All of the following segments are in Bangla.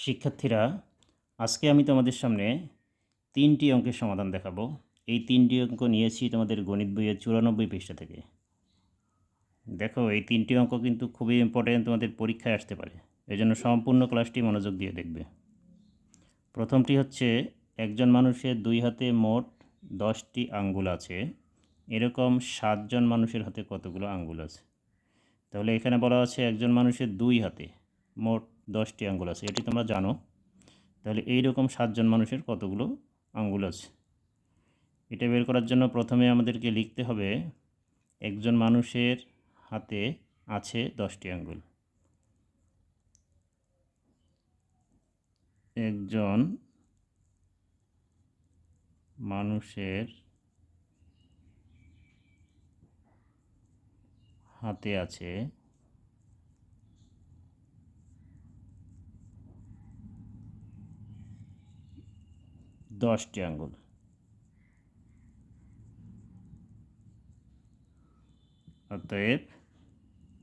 শিক্ষার্থীরা, আজকে আমি তোমাদের সামনে তিনটি অঙ্কের সমাধান দেখাবো। এই তিনটি অঙ্ক নিয়েছি তোমাদের গণিত বইয়ের চুরানব্বই পৃষ্ঠা থেকে। দেখো, এই তিনটি অঙ্ক কিন্তু খুবই ইম্পর্টেন্ট তোমাদের পরীক্ষায় আসতে পারে। এই জন্য সম্পূর্ণ ক্লাসটি মনোযোগ দিয়ে দেখবে। প্রথমটি হচ্ছে, একজন মানুষের দুই হাতে মোট দশটি আঙ্গুল আছে। এরকম সাতজন মানুষের হাতে কতগুলো আঙ্গুল আছে? তাহলে এখানে বলা আছে, একজন মানুষের দুই হাতে মোট দশটি আঙ্গুল আছে, এটি তোমরা জানো। তাহলে এই রকম সাতজন মানুষের কতগুলো আঙ্গুল আছে? এটা বের করার জন্য প্রথমে আমাদেরকে লিখতে হবে, একজন মানুষের হাতে আছে দশটি আঙ্গুল। একজন মানুষের হাতে আছে দশটি আঙ্গুল। অতএব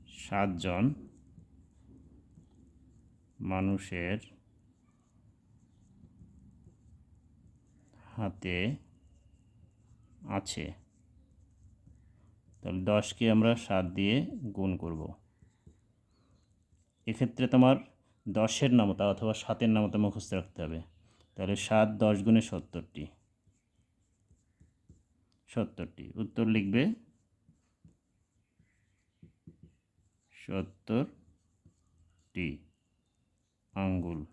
সাতজন মানুষের হাতে আছে। তাহলে দশকে আমরা সাত দিয়ে গুণ করব। এক্ষেত্রে তোমার দশের নামতা অথবা সাতের নামতা মুখস্থ রাখতে হবে। তাহলে সাত দশ গুণে সত্তরটি। সত্তরটি। উত্তর লিখবে সত্তরটি আঙ্গুল।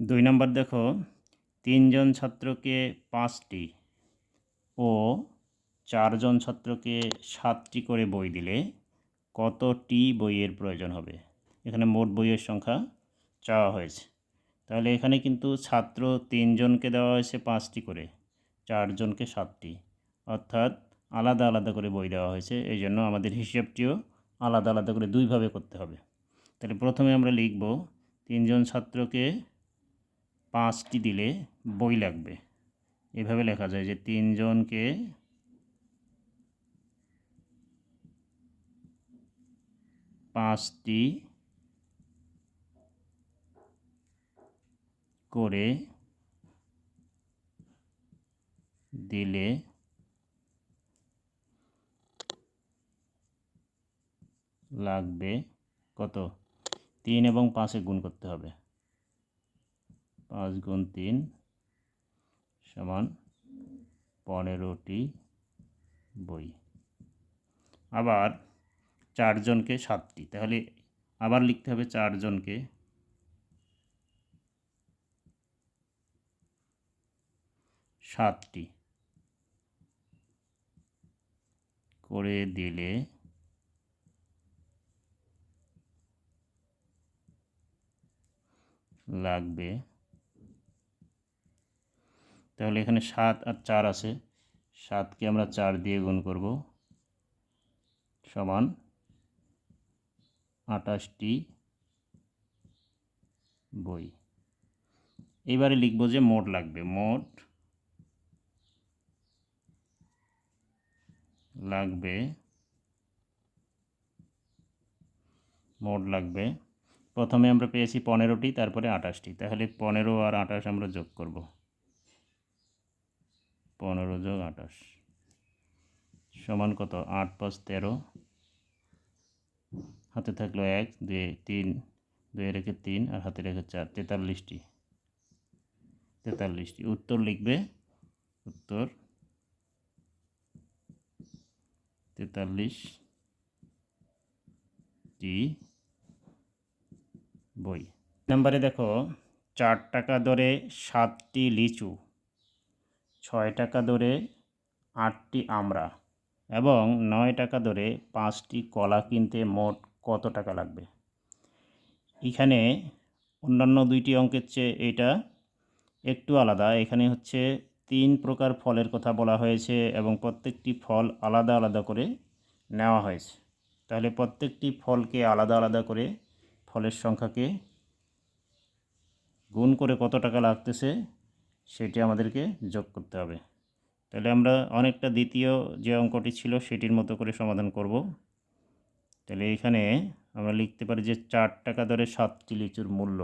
দুই নম্বর দেখো, তিনজন ছাত্রকে পাঁচটি ও চারজন ছাত্রকে সাতটি করে বই দিলে কতটি বইয়ের প্রয়োজন হবে? এখানে মোট বইয়ের সংখ্যা চাওয়া হয়েছে। তাহলে এখানে কিন্তু ছাত্র তিনজনকে দেওয়া হয়েছে পাঁচটি করে, চারজনকে সাতটি। অর্থাৎ আলাদা আলাদা করে বই দেওয়া হয়েছে, এই জন্য আমাদের হিসাবটিও আলাদা আলাদা করে দুইভাবে করতে হবে। তাহলে প্রথমে আমরা লিখব, তিনজন ছাত্রকে পাঁচটি দিলে বই লাগবে। এভাবে লেখা যায় যে তিনজনকে পাঁচটি করে দিলে লাগবে কত? তিন এবং পাঁচে গুণ করতে হবে। পাঁচ গুণ তিন সমান পনেরোটি বই। আবার চারজনকে সাতটি। তাহলে আবার লিখতে হবে চারজনকে সাতটি করে দিলে লাগবে। তাহলে এখানে সাত আর চার আছে। সাতকে আমরা চার দিয়ে গুণ করব। সমান আটাশটি বই। এবারে লিখব যে মোট লাগবে। মোট লাগবে। মোট লাগবে। প্রথমে আমরা পেয়েছি পনেরোটি, তারপরে আঠাশটি। তাহলে পনেরো আর আঠাশ আমরা যোগ করব। পনেরো যোগ আঠাশ। সমান কত? আট পাঁচ তেরো। হাতে থাকল এক, দুই, তিন, দুই রেখে তিন আর হাতে রেখে চার। তেতাল্লিশটি। তেতাল্লিশটি। উত্তর লিখবে? উত্তর তেতাল্লিশটি বই। নাম্বারে দেখো, চার টাকা দরে সাতটি লিচু, ছয় টাকা দরে আটটি আমড়া এবং নয় টাকা দরে পাঁচটি কলা কিনতে মোট কত টাকা লাগবে? এখানে অন্যান্য দুইটি অঙ্কের চেয়ে এটা একটু আলাদা। এখানে হচ্ছে তিন প্রকার ফলের কথা বলা হয়েছে এবং প্রত্যেকটি ফল আলাদা আলাদা করে নেওয়া হয়েছে। তাহলে প্রত্যেকটি ফলকে আলাদা আলাদা করে ফলের সংখ্যাকে গুণ করে কত টাকা লাগতেছে সেটি আমাদেরকে যোগ করতে হবে। তাহলে আমরা অনেকটা দ্বিতীয় যে অঙ্কটি ছিল সেটির মতো করে সমাধান করব। তাহলে এখানে আমরা লিখতে পারি যে চার টাকা দরে সাতটি লিচুর মূল্য।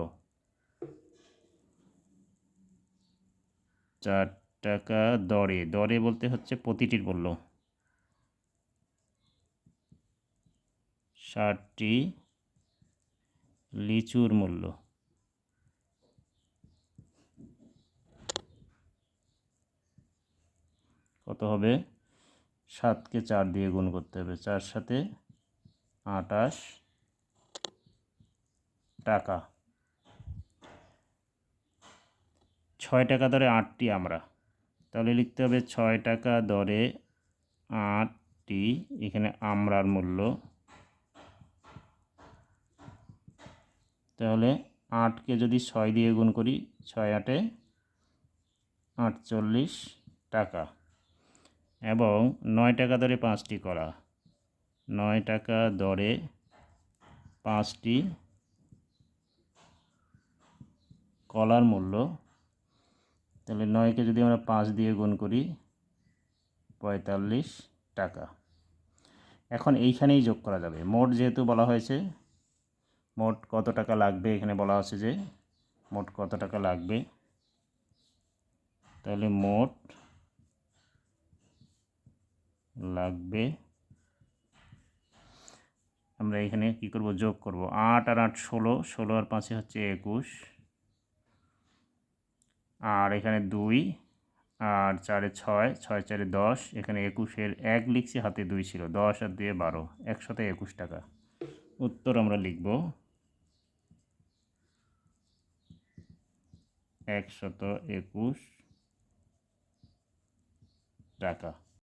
চার টাকা দরে দরে বলতে হচ্ছে প্রতিটির মূল্য। ষাটটি লিচুর মূল্য। কত হবে? সাতকে চার দিয়ে গুণ করতে হবে। চার সাথে আটাশ টাকা। ছয় টাকা দরে আটটি আমরা। তাহলে লিখতে হবে ছয় টাকা দরে আটটি, এখানে আমরার মূল্য। তাহলে আটকে যদি ছয় দিয়ে গুণ করি, ছয় আটে আটচল্লিশ টাকা। এবং নয় টাকা দরে পাঁচটি করা। নয় টাকা দরে পাঁচটি কলার মূল্য তাহলে নয়কে যদি আমরা পাঁচ দিয়ে গুণ করি, পঁয়তাল্লিশ টাকা। এখন এইখানেই যোগ করা যাবে। মোট যেহেতু বলা হয়েছে, মোট কত টাকা লাগবে? এখানে বলা আছে যে, মোট কত টাকা লাগবে? তাহলে মোট লাগবে, আমরা এখানে কি করব? যোগ করব। আট আর আট ষোলো ষোলো আর পাঁচে হচ্ছে একুশ। আর এখানে দুই, আর চারে ছয় ছয় চারে দশ, এখানে একুশের এক লিখছি, হাতে দুই ছিল, দশ আর দুয়ে বারো, একশোতে একুশ টাকা। উত্তর আমরা লিখব একশত একুশ টাকা।